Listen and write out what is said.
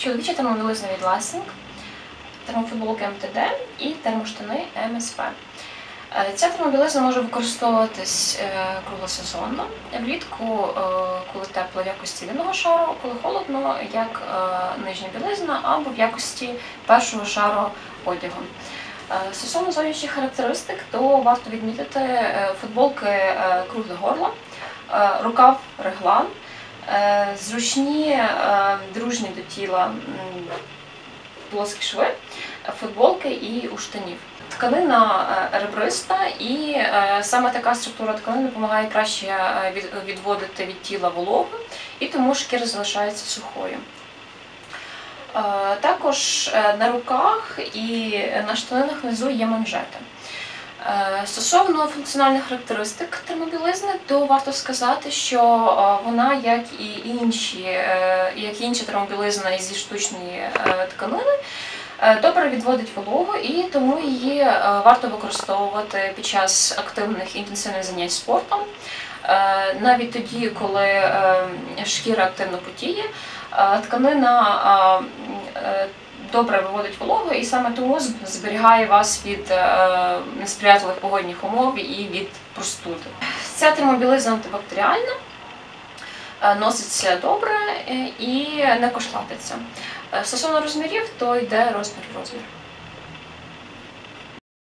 чоловіча термобілизна від Ласінг, термофутболки МТД і термоштани МСП. Е, Ця термобілизна може використовуватись е, круглосезонно, влітку, е, коли тепло в якості вільного шару, коли холодно, як нижня білизна або в якості першого шару одягу. Стосовно зовнішніх характеристик, то варто відмітити футболки кругле горло, рукав реглан, зручні, е, дружні до тіла плоскі шви, е, футболки і у штанів. Тканина е, ребриста, і е, саме така структура тканини допомагає краще е, відводити від тіла вологу, і тому шкіра залишається сухою. Е, Також е, на руках і на штанинах внизу є манжети. Е, Стосовно функціональних характеристик термобілизни, то варто сказати, що е, вона, як і інші, е, як і інша термобілизна зі штучної тканини, добре відводить вологу, і тому її варто використовувати під час активних інтенсивних занять спортом. Навіть тоді, коли шкіра активно потіє, тканина добре виводить вологу і саме тому зберігає вас від е, несприятливих погодних умов і від простуди. Ця термобілизна антибактеріальна, е, носиться добре е, і не кошлатиться. Стосовно розмірів, то йде розмір в розмір.